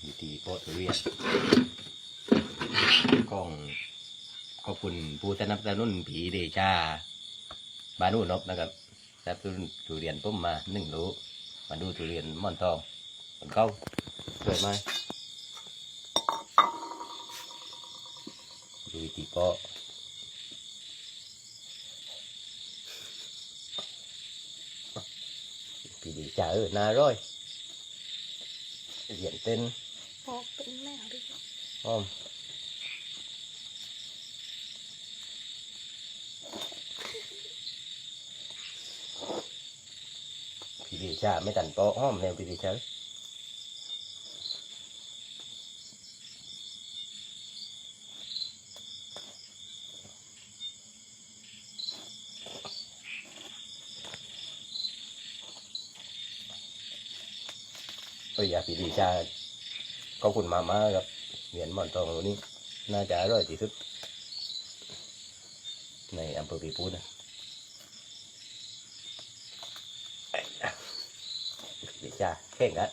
อยู่ที่โปรตุเรียนของขอบคุณผู้สนับสนุนผีเดชาบานูนบนะครับสนับสนุนทุเรียนต้มมาหนึ่งโลมาดูทุเรียนม่อนทองมันเข้าสวยไหมดูวิธีเพาะผีเดชาเออนาร้อยเหรียญเต้น อกเป็นแมวด้วยอ้อมพี่ดีชาไม่ตันโปะอ้อมแนวพี่ดีชาก็อยาพี่ดีชา ขอบคุณมามากครับเหรียญหมอนทองตัวนี้ น่าจะอร่อยที่สุด ในอำเภอปีพูนนะไอ้นะเดี๋ยวจ้าแข่งกัน